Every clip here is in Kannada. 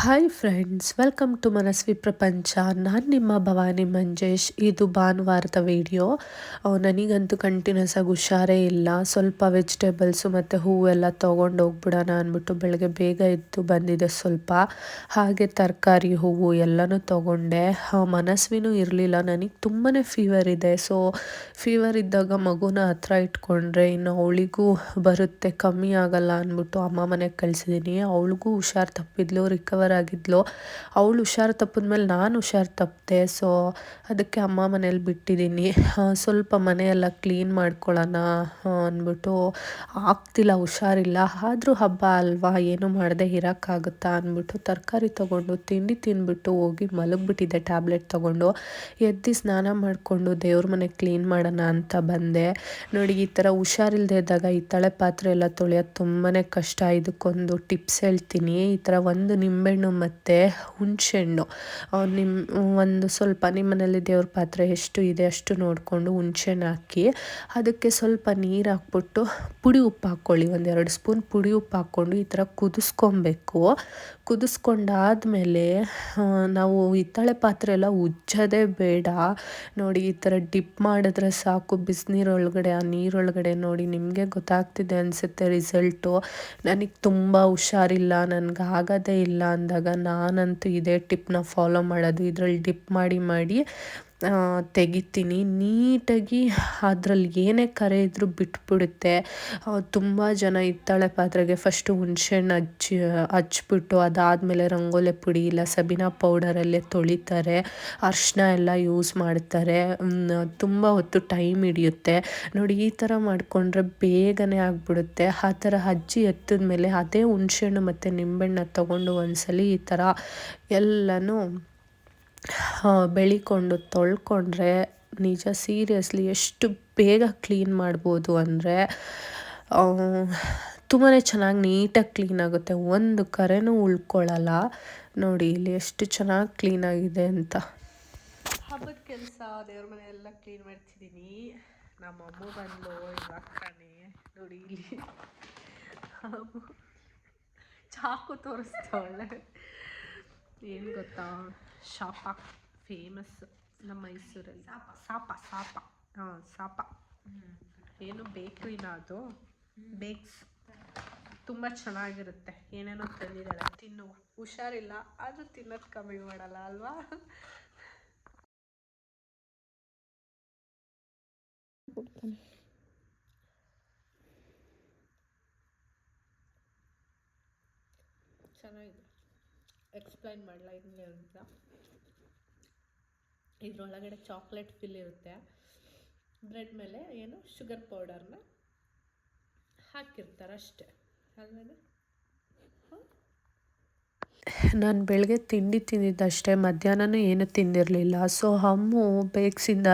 Hi friends welcome to Manasvi Prapancha ನಾನು ನಿಮ್ಮ ಭವಾನಿ ಮಂಜೇಶ್. ಇದು ಭಾನುವಾರದ ವಿಡಿಯೋ ನನಗಂತೂ ಕಂಟಿನ್ಯೂಸ್ ಆಗಿ ಹುಷಾರೇ ಇಲ್ಲ. ಸ್ವಲ್ಪ ವೆಜಿಟೇಬಲ್ಸು ಮತ್ತು ಹೂವೆಲ್ಲ ತೊಗೊಂಡು ಹೋಗ್ಬಿಡೋಣ ಅಂದ್ಬಿಟ್ಟು ಬೆಳಗ್ಗೆ ಬೇಗ ಎದ್ದು ಬಂದಿದೆ ಸ್ವಲ್ಪ. ಹಾಗೆ ತರಕಾರಿ ಹೂವು ಎಲ್ಲನೂ ತೊಗೊಂಡೆ. ಮನಸ್ವಿನೂ ಇರಲಿಲ್ಲ. ನನಗೆ ತುಂಬಾ ಫೀವರ್ ಇದೆ. ಸೊ ಫೀವರ್ ಇದ್ದಾಗ ಮಗುನ ಹತ್ರ ಇಟ್ಕೊಂಡ್ರೆ ಇನ್ನು ಅವಳಿಗೂ ಬರುತ್ತೆ. ಕಮ್ಮಿ ಆಗಲ್ಲ ಅಂದ್ಬಿಟ್ಟು ಅಮ್ಮ ಮನೆಗೆ ಕಳಿಸಿದ್ದೀನಿ ಅವಳಿಗೂ ಹುಷಾರು ತಪ್ಪಿದ್ಲು. ರಿಕವರ್ ಆಗಿದ್ಲು ಅವಳು ಹುಷಾರು ತಪ್ಪಿದ್ಮೇಲೆ ನಾನು ಹುಷಾರು ತಪ್ಪಿದೆ ಸೊ ಅದಕ್ಕೆ ಅಮ್ಮ ಮನೇಲಿ ಬಿಟ್ಟಿದ್ದೀನಿ ಸ್ವಲ್ಪ ಮನೆಯೆಲ್ಲ ಕ್ಲೀನ್ ಮಾಡ್ಕೊಳ್ಳೋಣ ಅಂದ್ಬಿಟ್ಟು ಆಗ್ತಿಲ್ಲ, ಹುಷಾರಿಲ್ಲ. ಆದರೂ ಹಬ್ಬ ಅಲ್ವಾ, ಏನು ಮಾಡದೆ, ಇರೋಕ್ಕಾಗುತ್ತಾ ಅಂದ್ಬಿಟ್ಟು ತರಕಾರಿ ತೊಗೊಂಡು, ತಿಂಡಿ ತಿಂದ್ಬಿಟ್ಟು ಹೋಗಿ ಮಲಗಿಬಿಟ್ಟಿದ್ದೆ ಟ್ಯಾಬ್ಲೆಟ್ ತೊಗೊಂಡು. ಎದ್ದು ಸ್ನಾನ ಮಾಡಿಕೊಂಡು ದೇವ್ರ ಮನೆ ಕ್ಲೀನ್ ಮಾಡೋಣ ಅಂತ ಬಂದೆ. ನೋಡಿ, ಈ ಥರ ಹುಷಾರಿಲ್ಲದೆ ಇದ್ದಾಗ ಈ ತಳೆ ಪಾತ್ರೆ ಎಲ್ಲ ತೊಳೆಯೋದು ತುಂಬಾ ಕಷ್ಟ. ಇದಕ್ಕೊಂದು ಟಿಪ್ಸ್ ಹೇಳ್ತೀನಿ. ಈ ಥರ ಒಂದು ನಿಂಬೆಹಣ್ಣು ಮತ್ತು ಹುಣಸೆಹಣ್ಣು ನಿಮ್ಮ ಒಂದು ಸ್ವಲ್ಪ ನಿಮ್ಮ ಮನೇಲಿ ದೇವ್ರ ಪಾತ್ರೆ ಎಷ್ಟು ಇದೆ ಅಷ್ಟು ನೋಡಿಕೊಂಡು ಹುಣಸೆಹಣ್ಣು ಹಾಕಿ, ಅದಕ್ಕೆ ಸ್ವಲ್ಪ ನೀರು ಹಾಕ್ಬಿಟ್ಟು ಪುಡಿ ಉಪ್ಪು ಹಾಕ್ಕೊಳ್ಳಿ ಒಂದೆರಡು ಸ್ಪೂನ್ ಪುಡಿ ಉಪ್ಪು ಹಾಕ್ಕೊಂಡು ಈ ಥರ ಕುದಿಸ್ಕೊಬೇಕು. ಕುದಿಸ್ಕೊಂಡಾದಮೇಲೆ ನಾವು ಹಿತ್ತಾಳೆ ಪಾತ್ರೆ ಎಲ್ಲ ಉಜ್ಜೋದೇ ಬೇಡ. ನೋಡಿ, ಈ ಥರ ಡಿಪ್ ಮಾಡಿದ್ರೆ ಸಾಕು. ಬಿಸಿನೀರೊಳಗಡೆ, ಆ ನೀರೊಳಗಡೆ ನೋಡಿ ನಿಮಗೆ ಗೊತ್ತಾಗ್ತಿದೆ ಅನಿಸುತ್ತೆ ರಿಸಲ್ಟು. ನನಗೆ ತುಂಬ ಹುಷಾರಿಲ್ಲ. ನನಗೆ ಆಗೋದೇ ಇಲ್ಲ ಅಂದಾಗ ನಾನಂತೂ ಇದೇ ಟಿಪ್ನ ಫಾಲೋ ಮಾಡೋದು. ಇದರಲ್ಲಿ ಡಿಪ್ ಮಾಡಿ ಮಾಡಿ ತೆಗಿತೀನಿ. ನೀಟಾಗಿ ಅದರಲ್ಲಿ ಏನೇ ಕರೆ ಇದ್ದರೂ ಬಿಟ್ಬಿಡುತ್ತೆ. ತುಂಬ ಜನ ಹಿತ್ತಾಳೆ ಪಾತ್ರೆಗೆ ಫಸ್ಟು ಹುಣ್ಸೆಹಣ್ಣು ಹಚ್ಚಿ, ಹಚ್ಬಿಟ್ಟು ಅದಾದಮೇಲೆ ರಂಗೋಲೆ ಪುಡಿ ಇಲ್ಲ ಸಬೀನಾ ಪೌಡರಲ್ಲೇ ತೊಳಿತಾರೆ. ಅರ್ಶಿನ ಎಲ್ಲ ಯೂಸ್ ಮಾಡ್ತಾರೆ. ತುಂಬ ಹೊತ್ತು ಟೈಮ್ ಹಿಡಿಯುತ್ತೆ. ನೋಡಿ, ಈ ಥರ ಮಾಡಿಕೊಂಡ್ರೆ ಬೇಗನೆ ಆಗಿಬಿಡುತ್ತೆ. ಆ ಥರ ಅಜ್ಜಿ ಎತ್ತಿದ ಅದೇ ಹುಣ್ಸೆಹಣ್ಣು ಮತ್ತು ನಿಂಬೆಹಣ್ಣ ತೊಗೊಂಡು ಒಂದ್ಸಲಿ ಈ ಥರ ಎಲ್ಲನೂ ಬೆಳಿಕೊಂಡು, ತೊಳ್ಕೊಂಡ್ರೆ ನಿಜ ಸೀರಿಯಸ್ಲಿ ಎಷ್ಟು ಬೇಗ ಕ್ಲೀನ್ ಮಾಡ್ಬೋದು ಅಂದರೆ ತುಂಬಾ ಚೆನ್ನಾಗಿ ನೀಟಾಗಿ ಕ್ಲೀನ್ ಆಗುತ್ತೆ. ಒಂದು ಕರೆನೂ ಉಳ್ಕೊಳ್ಳಲ್ಲ ನೋಡಿ, ಇಲ್ಲಿ ಎಷ್ಟು ಚೆನ್ನಾಗಿ ಕ್ಲೀನಾಗಿದೆ ಅಂತ. ಹಬ್ಬದ ಕೆಲಸ, ದೇವ್ರ ಮನೆ ಎಲ್ಲ ಕ್ಲೀನ್ ಮಾಡ್ತಿದ್ದೀನಿ. ನಮ್ಮ ಅಮ್ಮ ಬಂದು ಇವಾಗ್ತಾನೆ ನೋಡಿ, ಇಲ್ಲಿ ಚಾಕು ತೋರಿಸ್ತಾಳೆ. ಏನು ಗೊತ್ತಾ? ಶಾಪ ಫೇಮಸ್ ನಮ್ಮ ಮೈಸೂರಲ್ಲಿ ಸಾಪ ಸಾಪ ಹಾಂ ಸಾಪ ಏನು ಬೇಕ್ರಿನ ಅದು? ಬೇಕ್ಸ್ ತುಂಬ ಚೆನ್ನಾಗಿರುತ್ತೆ. ಏನೇನೋ ತಂದಿದ್ದಾಳೆ ತಿನ್ನುವ. ಹುಷಾರಿಲ್ಲ ಆದರೂ ತಿನ್ನೋದು ಕಮ್ಮಿ ಮಾಡಲ್ಲ ಅಲ್ವಾ? ಚೆನ್ನಾಗಿದೆ. ಎಕ್ಸ್ಪ್ಲೈನ್ ಮಾಡಲ ಇನ್ನೇ ಅಂತ ಇದರೊಳಗಡೆ ಚಾಕ್ಲೇಟ್ ಫಿಲ್ ಇರುತ್ತೆ. ಬ್ರೆಡ್ ಮೇಲೆ ಏನು? ಶುಗರ್ ಪೌಡರ್ನ ಹಾಕಿರ್ತಾರೆ ಅಷ್ಟೇ. ಅಲ್ವೇನೆ? ನಾನು ಬೆಳಗ್ಗೆ ತಿಂಡಿ ತಿಂದಿದ್ದಷ್ಟೇ, ಮಧ್ಯಾಹ್ನನೂ ಏನು ತಿಂದಿರಲಿಲ್ಲ. ಸೊ ಅಮ್ಮು ಬೇಕ್ಸಿಂದ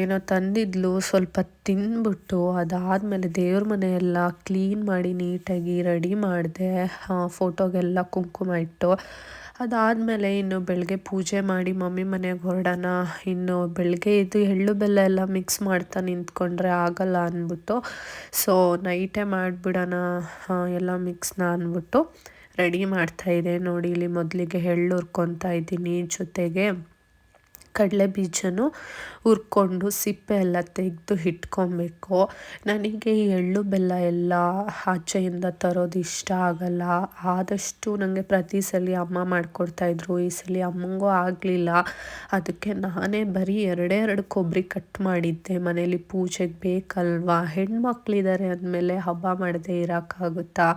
ಏನೋ ತಂದಿದ್ಲು, ಸ್ವಲ್ಪ ತಿಂದ್ಬಿಟ್ಟು ಅದಾದಮೇಲೆ ದೇವ್ರ ಮನೆಯೆಲ್ಲ ಕ್ಲೀನ್ ಮಾಡಿ ನೀಟಾಗಿ ರೆಡಿ ಮಾಡಿದೆ. ಫೋಟೋಗೆಲ್ಲ ಕುಂಕುಮ ಇಟ್ಟು ಅದಾದಮೇಲೆ ಇನ್ನು ಬೆಳಗ್ಗೆ ಪೂಜೆ ಮಾಡಿ ಮಮ್ಮಿ ಮನೆಗೆ ಹೊರಡೋಣ. ಇನ್ನು ಬೆಳಗ್ಗೆ ಇದು ಎಳ್ಳು ಬೆಲ್ಲ ಎಲ್ಲ ಮಿಕ್ಸ್ ಮಾಡ್ತಾ ನಿಂತ್ಕೊಂಡ್ರೆ ಆಗಲ್ಲ ಅಂದ್ಬಿಟ್ಟು ಸೊ ನೈಟೇ ಮಾಡಿಬಿಡೋಣ ಎಲ್ಲ ಮಿಕ್ಸ್ನ ಅಂದ್ಬಿಟ್ಟು ರೆಡಿ ಮಾಡ್ತಾಯಿದ್ದೆ ನೋಡಿ ಇಲ್ಲಿ ಮೊದಲಿಗೆ ಎಳ್ಳು ಹುರ್ಕೊತಾ ಇದ್ದೀನಿ ಜೊತೆಗೆ. ಕಡಲೆ ಬೀಜನೂ ಹುರ್ಕೊಂಡು ಸಿಪ್ಪೆ ಎಲ್ಲ ತೆಗೆದು ಇಟ್ಕೊಬೇಕು. ನನಗೆ ಎಳ್ಳು ಬೆಲ್ಲ ಎಲ್ಲ ಆಚೆಯಿಂದ ತರೋದು ಇಷ್ಟ ಆಗಲ್ಲ. ಆದಷ್ಟು ನನಗೆ ಪ್ರತಿ ಸಲ ಅಮ್ಮ ಮಾಡಿಕೊಡ್ತಾಯಿದ್ರು ಈ ಸಲ ಅಮ್ಮಂಗೂ ಆಗಲಿಲ್ಲ. ಅದಕ್ಕೆ ನಾನೇ ಬರೀ ಎರಡೇ ಎರಡು ಕೊಬ್ಬರಿ ಕಟ್ ಮಾಡಿದ್ದೆ. ಮನೇಲಿ ಪೂಜೆಗೆ ಬೇಕಲ್ವಾ? ಹೆಣ್ಮಕ್ಳಿದ್ದಾರೆ ಅಂದಮೇಲೆ ಹಬ್ಬ ಮಾಡದೆ ಇರೋಕ್ಕಾಗುತ್ತಾ?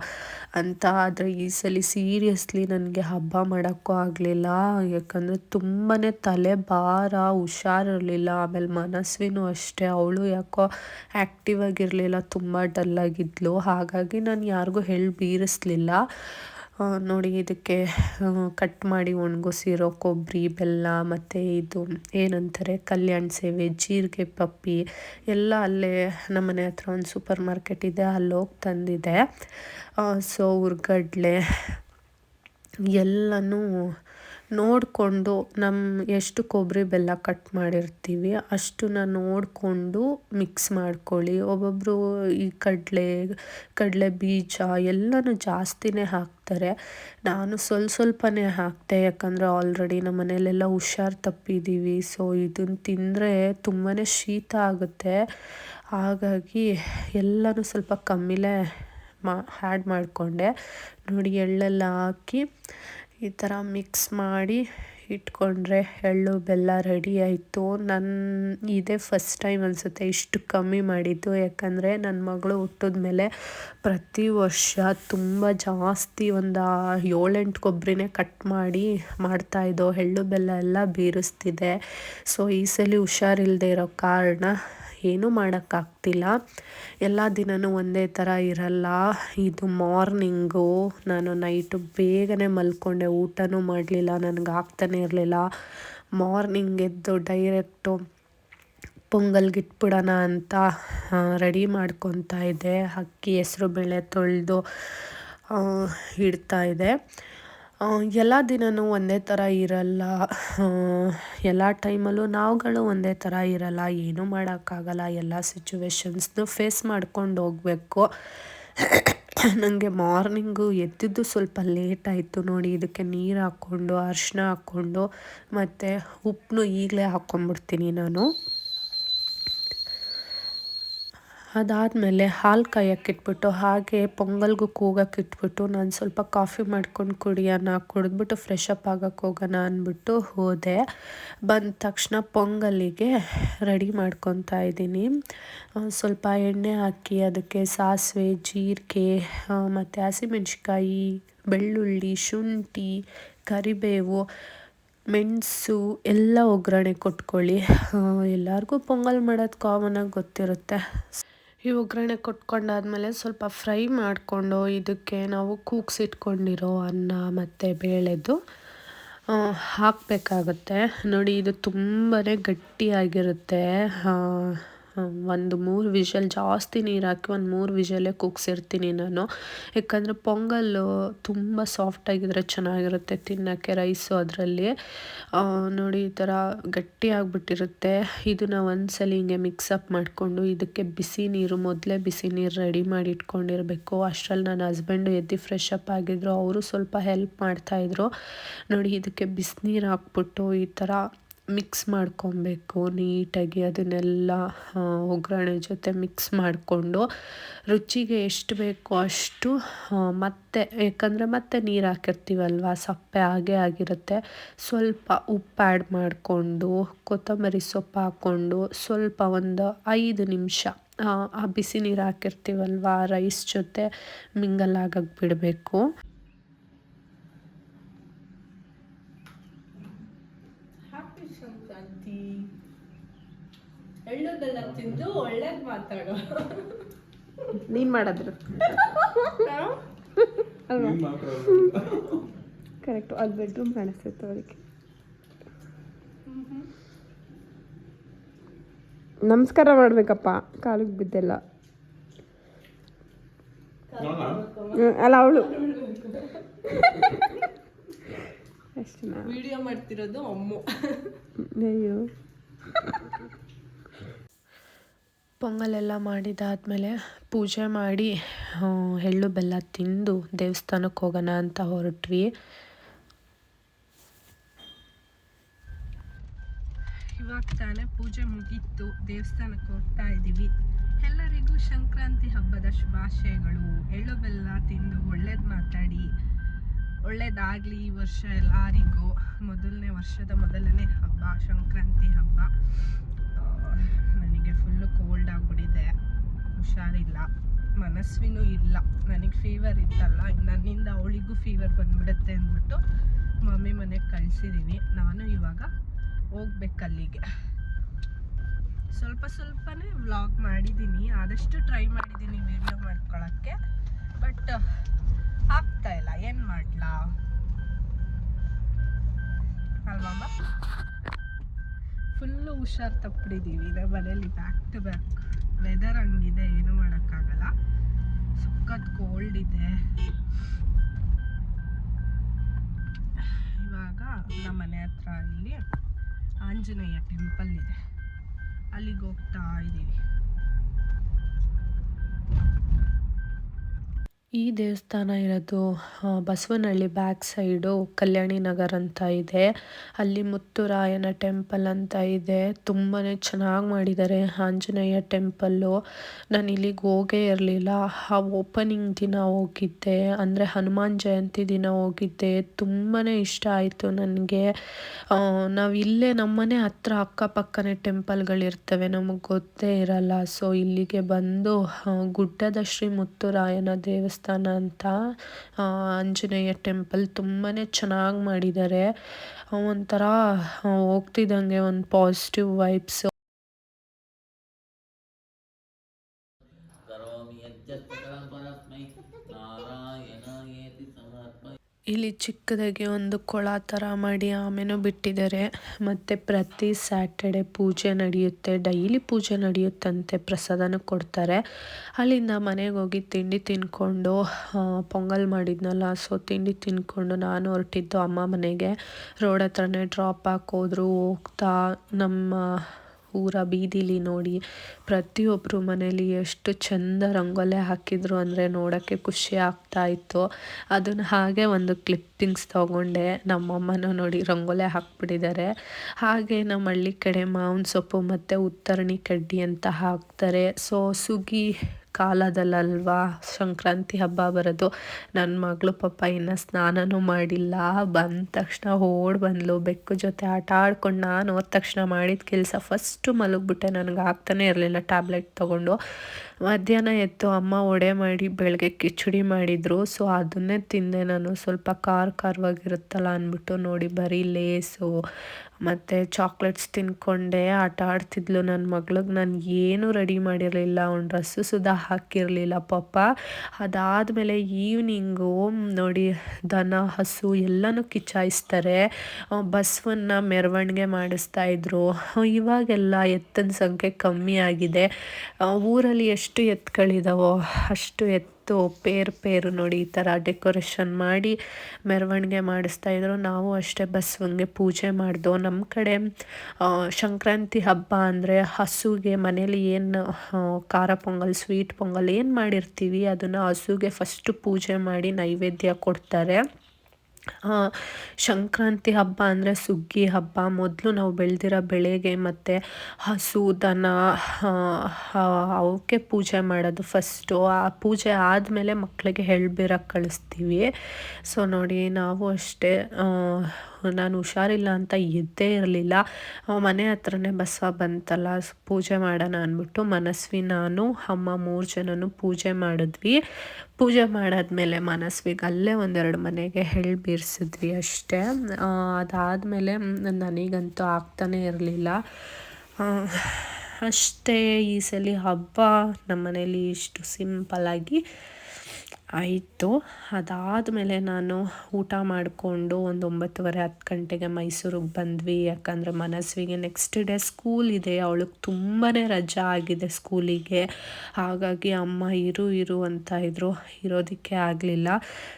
ಅಂತ ಆದರೆ ಈ ಸಲ ಸೀರಿಯಸ್ಲಿ ನನಗೆ ಹಬ್ಬ ಮಾಡೋಕ್ಕೂ ಆಗಲಿಲ್ಲ. ಯಾಕಂದರೆ ತುಂಬಾ ತಲೆ ಭಾರ, ಹುಷಾರಿರಲಿಲ್ಲ, ಆಮೇಲೆ ಮನಸ್ವಿನೂ ಅಷ್ಟೇ, ಅವಳು ಯಾಕೋ ಆ್ಯಕ್ಟಿವ್ ಆಗಿರಲಿಲ್ಲ, ತುಂಬ ಡಲ್ಲಾಗಿದ್ಲು ಹಾಗಾಗಿ ನಾನು ಯಾರಿಗೂ ಹೇಳಿ ಬೀರಿಸ್ಲಿಲ್ಲ. ನೋಡಿ ಇದಕ್ಕೆ ಕಟ್ ಮಾಡಿ ಒಣಗಿಸಿರೋ ಕೊಬ್ಬರಿ ಬೆಲ್ಲ, ಮತ್ತು ಇದು, ಏನಂತಾರೆ? ಕಲ್ಯಾಣ ಸೇವೆ, ಜೀರಿಗೆ, ಪಪ್ಪಿ, ಎಲ್ಲ ಅಲ್ಲೇ ನಮ್ಮನೆ ಹತ್ರ ಒಂದು ಸೂಪರ್ ಮಾರ್ಕೆಟ್ ಇದೆ, ಅಲ್ಲಿ ಹೋಗಿ ತಂದಿದೆ. ಸೊ ಹುರ್ಗಡ್ಲೆ ಎಲ್ಲನೂ ನೋಡಿಕೊಂಡು ನಮ್ಮ ಎಷ್ಟು ಕೊಬ್ಬರಿ ಬೆಲ್ಲ ಕಟ್ ಮಾಡಿರ್ತೀವಿ ಅಷ್ಟನ್ನ ನೋಡಿಕೊಂಡು ಮಿಕ್ಸ್ ಮಾಡ್ಕೊಳ್ಳಿ. ಒಬ್ಬೊಬ್ಬರು ಈ ಕಡಲೆ ಕಡಲೆ ಬೀಜ ಎಲ್ಲನೂ ಜಾಸ್ತಿನೇ ಹಾಕ್ತಾರೆ. ನಾನು ಸ್ವಲ್ಪ ಸ್ವಲ್ಪನೇ ಹಾಕ್ತೆ, ಯಾಕಂದರೆ ಆಲ್ರೆಡಿ ನಮ್ಮ ಮನೇಲೆಲ್ಲ ಹುಷಾರು ತಪ್ಪಿದ್ದೀವಿ ಸೊ ಇದನ್ನು ತಿಂದರೆ ತುಂಬಾ ಶೀತ ಆಗುತ್ತೆ. ಹಾಗಾಗಿ ಎಲ್ಲನೂ ಸ್ವಲ್ಪ ಕಮ್ಮಿಲೇ ಮಾ ಆ್ಯಡ್ ಮಾಡಿಕೊಂಡೆ. ನೋಡಿ ಎಳ್ಳೆಲ್ಲ ಹಾಕಿ ಈ ಥರ ಮಿಕ್ಸ್ ಮಾಡಿ ಇಟ್ಕೊಂಡ್ರೆ ಎಳ್ಳು, ಬೆಲ್ಲ ರೆಡಿ ಆಯಿತು. ನನ್ನ ಇದೇ ಫಸ್ಟ್ ಟೈಮ್ ಅನಿಸುತ್ತೆ ಇಷ್ಟು ಕಮ್ಮಿ ಮಾಡಿದ್ದು. ಯಾಕಂದರೆ ನನ್ನ ಮಗಳು ಹುಟ್ಟಿದ ಮೇಲೆ ಪ್ರತಿ ವರ್ಷ ತುಂಬ ಜಾಸ್ತಿ ಒಂದು ಏಳೆಂಟು ಕೊಬ್ಬರಿನೇ ಕಟ್ ಮಾಡಿ ಮಾಡ್ತಾಯಿದ್ದೋ ಎಳ್ಳು, ಬೆಲ್ಲ ಎಲ್ಲ ಬೀರಿಸ್ತಿದೆ. ಸೊ ಈ ಸಲ ಹುಷಾರಿಲ್ಲದೆ ಇರೋ ಕಾರಣ ಏನೂ ಮಾಡೋಕ್ಕಾಗ್ತಿಲ್ಲ. ಎಲ್ಲ ದಿನವೂ ಒಂದೇ ಥರ ಇರಲ್ಲ. ಇದು ಮಾರ್ನಿಂಗು. ನಾನು ನೈಟು ಬೇಗನೆ ಮಲ್ಕೊಂಡೆ. ಊಟನೂ ಮಾಡಲಿಲ್ಲ. ನನಗೆ ಆಗ್ತಾನೆ ಇರಲಿಲ್ಲ. ಮಾರ್ನಿಂಗ್ ಎದ್ದು ಡೈರೆಕ್ಟು ಪೊಂಗಲ್ಗೆ ಇಟ್ಬಿಡೋಣ ಅಂತ ರೆಡಿ ಮಾಡ್ಕೊತಾ ಇದ್ದೆ. ಅಕ್ಕಿ ಹೆಸ್ರು ಬೇಳೆ ತೊಳೆದು ಇಡ್ತಾ ಇದೆ ಎಲ್ಲ ದಿನವೂ ಒಂದೇ ಥರ ಇರಲ್ಲ. ಎಲ್ಲ ಟೈಮಲ್ಲೂ ನಾವುಗಳು ಒಂದೇ ಥರ ಇರಲ್ಲ. ಏನೂ ಮಾಡೋಕ್ಕಾಗಲ್ಲ. ಎಲ್ಲ ಸಿಚುವೇಶನ್ಸ್ನು ಫೇಸ್ ಮಾಡ್ಕೊಂಡು ಹೋಗಬೇಕು. ನನಗೆ ಮಾರ್ನಿಂಗು ಎದ್ದಿದ್ದು ಸ್ವಲ್ಪ ಲೇಟ್ ಆಯಿತು ನೋಡಿ. ಇದಕ್ಕೆ ನೀರು ಹಾಕ್ಕೊಂಡು ಅರಿಶಿನ ಹಾಕ್ಕೊಂಡು, ಮತ್ತು ಉಪ್ಪನ್ನು ಈಗಲೇ ಹಾಕ್ಕೊಂಬಿಡ್ತೀನಿ ನಾನು. ಅದಾದಮೇಲೆ ಹಾಲು ಕಾಯಕ್ಕಿಟ್ಬಿಟ್ಟು ಹಾಗೆ ಪೊಂಗಲ್ಗೂ ಕೂಗಕ್ಕೆ ಇಟ್ಬಿಟ್ಟು ನಾನು ಸ್ವಲ್ಪ ಕಾಫಿ ಮಾಡ್ಕೊಂಡು ಕುಡಿಯೋಣ, ಕುಡಿದ್ಬಿಟ್ಟು ಫ್ರೆಶ್ ಅಪ್ ಆಗಕ್ಕೆ ಹೋಗೋಣ ಅಂದ್ಬಿಟ್ಟು ಹೋದೆ. ಬಂದ ತಕ್ಷಣ ಪೊಂಗಲಿಗೆ ರೆಡಿ ಮಾಡ್ಕೊತಾ ಇದ್ದೀನಿ. ಸ್ವಲ್ಪ ಎಣ್ಣೆ ಹಾಕಿ ಅದಕ್ಕೆ ಸಾಸಿವೆ, ಜೀರಿಗೆ ಮತ್ತು ಹಸಿಮೆಣ್ಸಿಕಾಯಿ ಬೆಳ್ಳುಳ್ಳಿ, ಶುಂಠಿ, ಕರಿಬೇವು, ಮೆಣಸು ಎಲ್ಲ ಒಗ್ಗರಣೆ ಕೊಟ್ಕೊಳ್ಳಿ. ಎಲ್ಲರಿಗೂ ಪೊಂಗಲ್ ಮಾಡೋದು ಕಾಮನಾಗಿ ಗೊತ್ತಿರುತ್ತೆ. ಈ ಒಗ್ಗರಣೆ ಕೊಟ್ಕೊಂಡಾದ್ಮೇಲೆ ಸ್ವಲ್ಪ ಫ್ರೈ ಮಾಡಿಕೊಂಡು ಇದಕ್ಕೆ ನಾವು ಕೂಗ್ಸಿಟ್ಕೊಂಡಿರೋ ಅನ್ನ ಮತ್ತು ಬೇಳೆದು ಹಾಕಬೇಕಾಗತ್ತೆ. ನೋಡಿ ಇದು ತುಂಬಾ ಗಟ್ಟಿಯಾಗಿರುತ್ತೆ. ಒಂದು ಮೂರು ವಿಷಲ್ ಜಾಸ್ತಿ ನೀರು ಹಾಕಿ ಒಂದು ಮೂರು ವಿಷಲ್ಲೇ ಕುಗ್ಸಿರ್ತೀನಿ ನಾನು. ಯಾಕಂದರೆ ಪೊಂಗಲ್ಲು ತುಂಬ ಸಾಫ್ಟಾಗಿದ್ರೆ ಚೆನ್ನಾಗಿರುತ್ತೆ ತಿನ್ನೋಕ್ಕೆ ರೈಸು ಅದರಲ್ಲಿ. ನೋಡಿ ಈ ಥರ ಗಟ್ಟಿಯಾಗಿಬಿಟ್ಟಿರುತ್ತೆ ಇದನ್ನ ಒಂದ್ಸಲ ಹಿಂಗೆ ಮಿಕ್ಸಪ್ ಮಾಡಿಕೊಂಡು ಇದಕ್ಕೆ ಬಿಸಿ ನೀರು, ಮೊದಲೇ ಬಿಸಿ ನೀರು ರೆಡಿ ಮಾಡಿ ಇಟ್ಕೊಂಡಿರಬೇಕು. ಅಷ್ಟರಲ್ಲಿ ನನ್ನ ಹಸ್ಬೆಂಡು ಎದ್ದು ಫ್ರೆಶ್ ಅಪ್ ಆಗಿದ್ರು, ಅವರು ಸ್ವಲ್ಪ ಹೆಲ್ಪ್ ಮಾಡ್ತಾಯಿದ್ರು ನೋಡಿ ಇದಕ್ಕೆ ಬಿಸಿನೀರು ಹಾಕ್ಬಿಟ್ಟು ಈ ಥರ ಮಿಕ್ಸ್ ಮಾಡ್ಕೊಬೇಕು, ನೀಟಾಗಿ ಅದನ್ನೆಲ್ಲ ಒಗ್ಗರಣೆ ಜೊತೆ ಮಿಕ್ಸ್ ಮಾಡಿಕೊಂಡು ರುಚಿಗೆ ಎಷ್ಟು ಬೇಕೋ ಅಷ್ಟು ಮತ್ತೆ ಯಾಕಂದರೆ ಮತ್ತೆ ನೀರು ಹಾಕಿರ್ತೀವಲ್ವ, ಸಪ್ಪೆ ಹಾಗೆ ಆಗಿರುತ್ತೆ. ಸ್ವಲ್ಪ ಉಪ್ಪು ಆ್ಯಡ್ ಮಾಡಿಕೊಂಡು, ಕೊತ್ತಂಬರಿ ಸೊಪ್ಪು ಹಾಕ್ಕೊಂಡು ಸ್ವಲ್ಪ ಒಂದು ಐದು ನಿಮಿಷ, ಆ ಬಿಸಿ ನೀರು ಹಾಕಿರ್ತೀವಲ್ವ ರೈಸ್ ಜೊತೆ ಮಿಂಗಲ್ ಆಗಕ್ಕೆ ಬಿಡಬೇಕು. ಎಳ್ಳು ಬೆಲ್ಲ ತಿಂದು ಒಳ್ಳೇದು ಮಾತಾಡೋ. ನೀನು ಮಾಡಿದ್ರು. ಅಲ್ವಾ ಕರೆಕ್ಟು ಅದು ಬೆಡ್ರೂಮ್ ಕಾಣಿಸ್ತಿತ್ತು ಅದಕ್ಕೆ ನಮಸ್ಕಾರ ಮಾಡಬೇಕಪ್ಪ. ಕಾಲಿಗೆ ಬಿದ್ದೆಲ್ಲ. ಅಲ್ಲ ಅವಳು. ಅಷ್ಟೇ ವಿಡಿಯೋ ಮಾಡ್ತಿರೋದು ಅಮ್ಮ. ಅಯ್ಯೋ. ಪೊಂಗಲೆಲ್ಲ ಮಾಡಿದಾದ್ಮೇಲೆ ಪೂಜೆ ಮಾಡಿ ಎಳ್ಳು ಬೆಲ್ಲ ತಿಂದು ದೇವಸ್ಥಾನಕ್ಕೆ ಹೋಗೋಣ ಅಂತ ಹೊರಟ್ವಿ. ಇವಾಗ ತಾನೇ ಪೂಜೆ ಮುಗೀತು ದೇವಸ್ಥಾನಕ್ಕೆ ಹೋಗ್ತಾ ಇದ್ದೀವಿ ಎಲ್ಲರಿಗೂ ಸಂಕ್ರಾಂತಿ ಹಬ್ಬದ ಶುಭಾಶಯಗಳು. ಎಳ್ಳು ಬೆಲ್ಲ ತಿಂದು ಒಳ್ಳೇದು ಮಾತಾಡಿ. ಒಳ್ಳೇದಾಗಲಿ ಈ ವರ್ಷ ಎಲ್ಲರಿಗೂ. ಮೊದಲನೇ ವರ್ಷದ ಮೊದಲನೇ ಹಬ್ಬ, ಸಂಕ್ರಾಂತಿ ಹಬ್ಬ. ನನಗೆ ಫುಲ್ಲು ಕೋಲ್ಡ್ ಆಗಿಬಿಟ್ಟಿದೆ. ಹುಷಾರಿಲ್ಲ. ಮನಸ್ವಿನೂ ಇಲ್ಲ. ನನಗೆ ಫೀವರ್ ಇತ್ತಲ್ಲ ನನ್ನಿಂದ ಅವಳಿಗೂ ಫೀವರ್ ಬಂದ್ಬಿಡುತ್ತೆ ಅಂದ್ಬಿಟ್ಟು ಮಮ್ಮಿ ಮನೆಗೆ ಕಳಿಸಿದ್ದೀನಿ ನಾನು ಇವಾಗ ಹೋಗ್ಬೇಕು ಅಲ್ಲಿಗೆ. ಸ್ವಲ್ಪ ಸ್ವಲ್ಪನೇ ವ್ಲಾಗ್ ಮಾಡಿದ್ದೀನಿ ಆದಷ್ಟು ಟ್ರೈ ಮಾಡಿದ್ದೀನಿ ವಿಡಿಯೋ ಮಾಡ್ಕೊಳ್ಳೋಕ್ಕೆ ಬಟ್ ಹುಷಾರು ತಪ್ಪಿಡಿದ್ದೀವಿ ನಮ್ಮ ಮನೇಲಿ ಬ್ಯಾಕ್ ಟು ಬ್ಯಾಕ್ ವೆದರ್ ಹಂಗಿದೆ, ಏನು ಮಾಡೋಕ್ಕಾಗಲ್ಲ. ಸಖತ್ ಕೋಲ್ಡ್ ಇದೆ. ಇವಾಗ ನಮ್ಮ ಮನೆ ಹತ್ರ ಇಲ್ಲಿ ಆಂಜನೇಯ ಟೆಂಪಲ್ ಇದೆ. ಅಲ್ಲಿಗೆ ಹೋಗ್ತಾ ಇದ್ದೀವಿ ಈ ದೇವಸ್ಥಾನ ಇರೋದು ಬಸವನಹಳ್ಳಿ ಬ್ಯಾಕ್ ಸೈಡು ಕಲ್ಯಾಣಿ ನಗರ್ ಅಂತ ಇದೆ. ಅಲ್ಲಿ ಮುತ್ತುರಾಯನ ಟೆಂಪಲ್ ಅಂತ ಇದೆ. ತುಂಬಾ ಚೆನ್ನಾಗಿ ಮಾಡಿದ್ದಾರೆ ಆಂಜನೇಯ ಟೆಂಪಲ್ಲು. ನಾನು ಇಲ್ಲಿಗೆ ಹೋಗೇ ಇರಲಿಲ್ಲ. ಆ ಓಪನಿಂಗ್ ದಿನ ಹೋಗಿದ್ದೆ, ಅಂದರೆ ಹನುಮಾನ್ ಜಯಂತಿ ದಿನ ಹೋಗಿದ್ದೆ. ತುಂಬಾ ಇಷ್ಟ ಆಯಿತು ನನಗೆ. ನಾವು ಇಲ್ಲೇ ನಮ್ಮನೆ ಹತ್ರ ಅಕ್ಕಪಕ್ಕನೇ ಟೆಂಪಲ್ಗಳಿರ್ತವೆ, ನಮಗೆ ಗೊತ್ತೇ ಇರಲ್ಲ. ಸೊ ಇಲ್ಲಿಗೆ ಬಂದು ಗುಡ್ಡದ ಶ್ರೀ ಮುತ್ತುರಾಯನ ದೇವಸ್ಥಾನ ಅಂತ ಆ, ಆಂಜನೇಯ ಟೆಂಪಲ್ ತುಂಬಾ ಚೆನ್ನಾಗಿ ಮಾಡಿದ್ದಾರೆ ಒಂಥರ ಹೋಗ್ತಿದ್ದಂಗೆ ಒಂದು ಪಾಸಿಟಿವ್ ವೈಬ್ಸ್ ಇಲ್ಲಿ ಚಿಕ್ಕದಾಗಿ ಒಂದು ಕೊಳ ಥರ ಮಾಡಿ ಆಮೇಲೆ ಬಿಟ್ಟಿದ್ದಾರೆ. ಮತ್ತು ಪ್ರತಿ ಸ್ಯಾಟರ್ಡೆ ಪೂಜೆ ನಡೆಯುತ್ತೆ. ಡೈಲಿ ಪೂಜೆ ನಡೆಯುತ್ತಂತೆ ಪ್ರಸಾದನ ಕೊಡ್ತಾರೆ. ಅಲ್ಲಿಂದ ಮನೆಗೆ ಹೋಗಿ ತಿಂಡಿ ತಿನ್ಕೊಂಡು ಪೊಂಗಲ್ ಮಾಡಿದ್ನಲ್ಲ ಸೊ ತಿಂಡಿ ತಿನ್ಕೊಂಡು ನಾನು ಹೊರಟಿದ್ದು ಅಮ್ಮ ಮನೆಗೆ. ರೋಡ್ ಹತ್ರನೇ ಡ್ರಾಪ್ ಹಾಕೋದ್ರು ಹೋಗ್ತಾ ನಮ್ಮ ಊರ ಬೀದಿಲಿ ನೋಡಿ ಪ್ರತಿಯೊಬ್ಬರು ಮನೇಲಿ ಎಷ್ಟು ಚೆಂದ ರಂಗೋಲೆ ಹಾಕಿದ್ರು ಅಂದರೆ ನೋಡೋಕ್ಕೆ ಖುಷಿ ಆಗ್ತಾ ಇತ್ತು. ಅದನ್ನು ಹಾಗೆ ಒಂದು ಕ್ಲಿಪ್ಪಿಂಗ್ಸ್ ತೊಗೊಂಡೆ. ನಮ್ಮಮ್ಮನೂ ನೋಡಿ ರಂಗೋಲೆ ಹಾಕ್ಬಿಟ್ಟಿದ್ದಾರೆ. ಹಾಗೆ ನಮ್ಮ ಹಳ್ಳಿ ಕಡೆ ಮಾವಿನ ಸೊಪ್ಪು ಮತ್ತು ಉತ್ತರಣಿ ಕಡ್ಡಿ ಅಂತ ಹಾಕ್ತಾರೆ. ಸೊ ಸುಗ್ಗಿ ಕಾಲದಲ್ಲಲ್ವಾ? ಸಂಕ್ರಾಂತಿ ಹಬ್ಬ ಬರೋದು. ನನ್ನ ಮಗಳು ಪಾಪ ಇನ್ನು ಸ್ನಾನನೂ ಮಾಡಿಲ್ಲ. ಬಂದ ತಕ್ಷಣ ಓಡ್ ಬಂದ್ಲು. ಬೆಕ್ಕು ಜೊತೆ ಆಟ ಆಡ್ಕೊಂಡು ನಾನು ಹೋದ ತಕ್ಷಣ ಮಾಡಿದ ಕೆಲಸ ಫಸ್ಟು ಮಲಗಿಬಿಟ್ಟೆ. ನನಗೆ ಆಗ್ತಾನೇ ಇರಲಿಲ್ಲ ಟ್ಯಾಬ್ಲೆಟ್ ತೊಗೊಂಡು. ಮಧ್ಯಾಹ್ನ ಎದ್ದು ಅಮ್ಮ ಒಡೆ ಮಾಡಿ ಬೆಳಗ್ಗೆ ಕಿಚಡಿ ಮಾಡಿದರು. ಸೊ ಅದನ್ನೇ ತಿಂದೆ ನಾನು. ಸ್ವಲ್ಪ ಖಾರ ಖಾರವಾಗಿರುತ್ತಲ್ಲ ಅಂದ್ಬಿಟ್ಟು ನೋಡಿ ಬರೀ ಲೇಸು, ಮತ್ತು ಚಾಕ್ಲೇಟ್ಸ್ ತಿನ್ಕೊಂಡೆ. ಆಟ ಆಡ್ತಿದ್ಲು ನನ್ನ ಮಗಳಿಗೆ. ನಾನು ಏನೂ ರೆಡಿ ಮಾಡಿರಲಿಲ್ಲ. ಅವ್ನ ಡ್ರೆಸ್ಸು ಸುಧಾ ಹಾಕಿರಲಿಲ್ಲ ಪಾಪ. ಅದಾದಮೇಲೆ ಈವ್ನಿಂಗು ನೋಡಿ ದನ, ಹಸು ಎಲ್ಲನೂ ಕಿಚಾಯಿಸ್ತಾರೆ ಬಸ್ವನ್ನು ಮೆರವಣಿಗೆ ಮಾಡಿಸ್ತಾ ಇದ್ರು. ಇವಾಗೆಲ್ಲ ಎತ್ತಿನ ಸಂಖ್ಯೆ ಕಮ್ಮಿ ಆಗಿದೆ. ಊರಲ್ಲಿ ಎಷ್ಟು ಎತ್ತುಗಳಿದಾವೋ ಅಷ್ಟು ಎತ್ತು, ಪೇರು ಪೇರು ನೋಡಿ ಈ ಥರ ಡೆಕೋರೇಷನ್ ಮಾಡಿ ಮೆರವಣಿಗೆ ಮಾಡಿಸ್ತಾ ಇದ್ರು. ನಾವು ಅಷ್ಟೇ ಬಸವನಿಗೆ ಪೂಜೆ ಮಾಡಿದೋ. ನಮ್ಮ ಕಡೆ ಸಂಕ್ರಾಂತಿ ಹಬ್ಬ ಅಂದರೆ ಹಸುಗೆ ಮನೇಲಿ ಏನು ಖಾರ ಪೊಂಗಲ್, ಸ್ವೀಟ್ ಪೊಂಗಲ್ ಏನು ಮಾಡಿರ್ತೀವಿ, ಅದನ್ನು ಹಸುಗೆ ಫಸ್ಟು ಪೂಜೆ ಮಾಡಿ ನೈವೇದ್ಯ ಕೊಡ್ತಾರೆ. ಸಂಕ್ರಾಂತಿ ಹಬ್ಬ ಅಂದರೆ ಸುಗ್ಗಿ ಹಬ್ಬ. ಮೊದಲು ನಾವು ಬೆಳೆದಿರೋ ಬೆಳೆಗೆ ಮತ್ತು ಹಸು, ದನ ಅವಕ್ಕೆ ಪೂಜೆ ಮಾಡೋದು ಫಸ್ಟು ಆ ಪೂಜೆ ಆದಮೇಲೆ ಮಕ್ಕಳಿಗೆ ಎಳ್ಬೀರಕ್ಕೆ ಕಳಿಸ್ತೀವಿ. ಸೊ ನೋಡಿ ನಾವು ಅಷ್ಟೇ ನಾನು ಹುಷಾರಿಲ್ಲ ಅಂತ ಎದ್ದೇ ಇರಲಿಲ್ಲ. ಮನೆ ಹತ್ರನೇ ಬಸವ ಬಂತಲ್ಲ, ಪೂಜೆ ಮಾಡೋಣ ಅಂದ್ಬಿಟ್ಟು ಮನಸ್ವಿ, ನಾನು, ಅಮ್ಮ ಮೂರು ಜನನು ಪೂಜೆ ಮಾಡಿದ್ವಿ. ಪೂಜೆ ಮಾಡಾದ್ಮೇಲೆ ಮನಸ್ವಿಗೆ ಅಲ್ಲೇ ಒಂದೆರಡು ಮನೆಗೆ ಎಳ್ಳು ಬೀರಿಸಿದ್ವಿ ಅಷ್ಟೇ. ಅದಾದಮೇಲೆ ನನಗಂತೂ ಆಗ್ತಾನೇ ಇರಲಿಲ್ಲ. ಅಷ್ಟೇ ಈ ಸಲ ಹಬ್ಬ ನಮ್ಮ ಮನೇಲಿ ಇಷ್ಟು ಸಿಂಪಲ್ಲಾಗಿ ಆಯಿತು. ಅದಾದಮೇಲೆ ನಾನು ಊಟ ಮಾಡಿಕೊಂಡು ಒಂದು ಒಂಬತ್ತುವರೆ, ಹತ್ತು ಗಂಟೆಗೆ ಮೈಸೂರಿಗೆ ಬಂದ್ವಿ. ಯಾಕಂದರೆ ಮನಸ್ವಿಗೆ ನೆಕ್ಸ್ಟ್ ಡೇ ಸ್ಕೂಲ್ ಇದೆ. ಅವಳಿಗೆ ತುಂಬಾ ರಜಾ ಆಗಿದೆ ಸ್ಕೂಲಿಗೆ ಹಾಗಾಗಿ ಅಮ್ಮ ಇರು ಇರು ಅಂತ ಇದ್ರು. ಇರೋದಕ್ಕೆ ಆಗಲಿಲ್ಲ.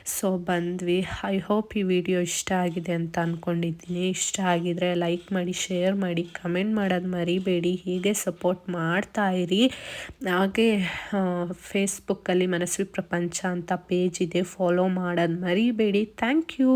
ಸೊ ಬಂದ್ವಿ. ಐ ಹೋಪ್ ಈ ವಿಡಿಯೋ ಇಷ್ಟ ಆಗಿದೆ ಅಂತ ಅಂದ್ಕೊಂಡಿದ್ದೀನಿ ಇಷ್ಟ ಆಗಿದರೆ ಲೈಕ್ ಮಾಡಿ ಶೇರ್ ಮಾಡಿ ಕಮೆಂಟ್ ಮಾಡೋದು ಮರಿಬೇಡಿ. ಹೀಗೆ ಸಪೋರ್ಟ್ ಮಾಡ್ತಾ ಇರಿ. ಹಾಗೆ ಫೇಸ್ಬುಕ್ಕಲ್ಲಿ ಮನಸ್ವಿ ಪ್ರಪಂಚ ಅಂತ ಪೇಜ್ ಇದೆ. ಫಾಲೋ ಮಾಡೋದು ಮರಿಬೇಡಿ. Thank you